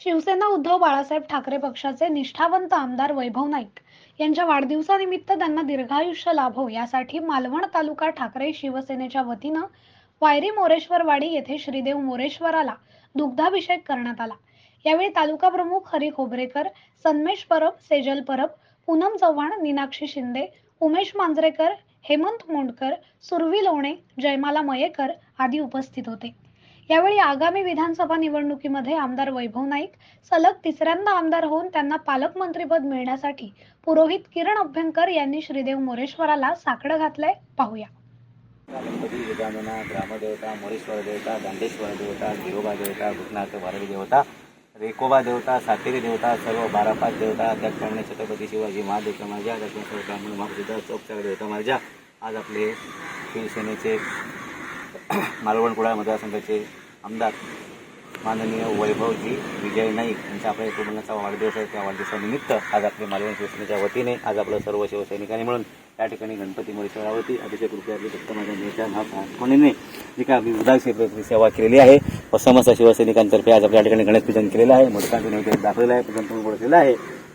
शिवसेना उद्धव बाळासाहेब ठाकरे पक्षाचे निष्ठावंत आमदार वैभव नाईक यांच्या वाढदिवसानिमित्त त्यांना दीर्घायुष्य लाभो यासाठी मालवण तालुका ठाकरे शिवसेनेच्या वतीनं वायरी मोरेश्वरवाडी येथे श्रीदेव मोरेश्वराला दुग्धाभिषेक करण्यात आला. यावेळी तालुका प्रमुख हरी खोबरेकर सन्मेश परब सेजल परब पूनम चव्हाण मीनाक्षी शिंदे उमेश मांजरेकर हेमंत मोंडकर सुरवी लोणे जयमाला मयेकर आदी उपस्थित होते. यावेळी आगामी विधानसभा निवडणुकीमध्ये आमदार वैभव नाईक सलग तिसऱ्यांदा आमदार होऊन त्यांना पालकमंत्रीपद मिळण्यासाठी पुरोहित किरण अभ्यंकर यांनी श्रीदेव मोरेश्वराला साकडं घातलंय. पाहूया. गणपती गजानना ग्रामदेवता मोरेश्वर देवता दांडेश्वर देवता गिरोबा देवता भूतनाथ भारती देवता रेकोबा देवता सातेरी देवता सर्व बारा पाच देवता त्याचप्रमाणे छत्रपती शिवाजी महादेवता माझ्या त्याच्यानंतर सर्व ब्राह्मण महापुद्धा चौकचार देवता माझ्या. आज आपले शिवसेनेचे मालवण कुडाळ मतदारसंघाचे आमदार माननीय वैभवजी विजय नाईक यांच्या आपल्या कुटुंबाचा वाढदिवस आहे. त्या वाढदिवसानिमित्त आज आपले मालवण शिवसेनेच्या वतीने आज आपलं सर्व शिवसैनिकांनी मिळून त्या ठिकाणी गणपती मोरेश्वरावरती अतिशय कृपयातली आपली फक्त माझ्या नेत्या जी काय आपली उदार सेवा केलेली आहे व समस्त शिवसैनिकांतर्फे आज आपल्या ठिकाणी गणेश पूजन केलेलं आहे. मोदकांचं नैवेद्य दाखवलेलं आहे पूजन तुम्ही केलेलं आहे.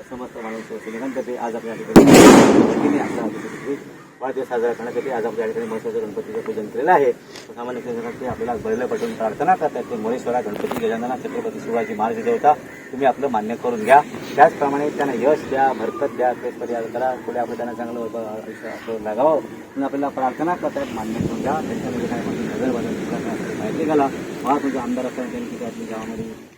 समस्त मालवण शिवसैनिकांतर्फे आज आपल्या ठिकाणी वाढदिवस साजरा करण्यासाठी आज आपल्या ठिकाणी महत्वाचं गणपतीचं पूजन केलेलं आहे. सामान्य शिवसैनिकांचे आपल्याला बळीला पटवून प्रार्थना करतात ते मोरेश्वरा गणपती गजानना छत्रपती शिवाजी महाराज देवता तुम्ही आपलं मान्य करून घ्या. त्याचप्रमाणे त्यांना यश द्या भरकत द्या तेचपर्यंत करा पुढे आपलं त्यांना चांगलं आयुष्य लागावं. म्हणून आपल्याला प्रार्थना करतात मान्य करून घ्या. त्यांच्यामध्ये काय म्हणजे नजर बदल माहिती घाला. मला तुमचे आमदार असताना त्यांनी तिथे आपल्या गावामध्ये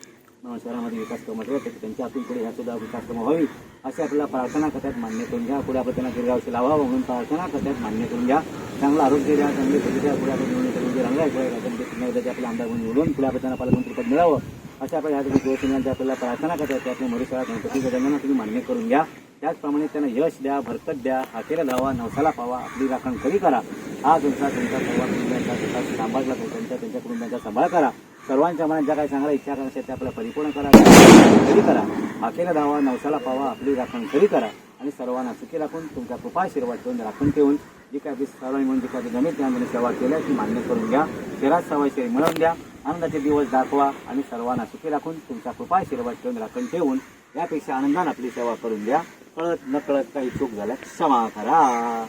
शहरामध्ये विकास कामं केले त्यांच्या हातून पुढे ह्या सुद्धा विकास कामं व्हावी असे आपल्याला प्रार्थना करतात मान्य करून घ्या. पुढे आपण त्यांना लावावं म्हणून प्रार्थना करतात मान्य करून घ्या. चांगलं आरोग्य द्या चांगले बुद्धी द्या. पुढे आपण निवडणूक करून रंगाय पुढे आपण ते आपल्या आमदार म्हणून निवडून पुढे आपण त्यांना पालकमंत्रीपद मिळावं. अशा आपल्या या शिवसेनेच्या आपल्याला प्रार्थना करतात. त्यातून आपल्या गणपती गजांना तुम्ही मान्य करून घ्या. त्याचप्रमाणे त्यांना यश द्या भरकत द्या हाकेला धावा नवसाला पावा आपली राखण कधी करा. हा तुमचा तुमचा सर्वात कुटुंबियांचा सांभाळला त्यांच्या त्यांच्या कुटुंबियांचा सांभाळ करा. सर्वांच्या मनात ज्या काही चांगल्या इच्छा करायच्या त्या आपल्या परिपूर्ण करा. कधी करा. आखेला धावा नवसाला पावा आपली राखण कधी करा. आणि सर्वांना सुखी राखून तुमचा कृपा आशीर्वाद ठेवून राखून ठेवून जी काय आपली सर्वांनी म्हणून जी काही जमीन त्यामध्ये सेवा केल्या ती मान्य करून घ्या. शहरात सवय शेरी मिळवून द्या. आनंदाचे दिवस दाखवा आणि सर्वांना सुखी राखून तुमचा कृपा आशीर्वाद ठेवून राखून ठेवून यापेक्षा आनंदाने आपली सेवा करून द्या. कळत न कळत काही चूक झाल्या क्षमा करा.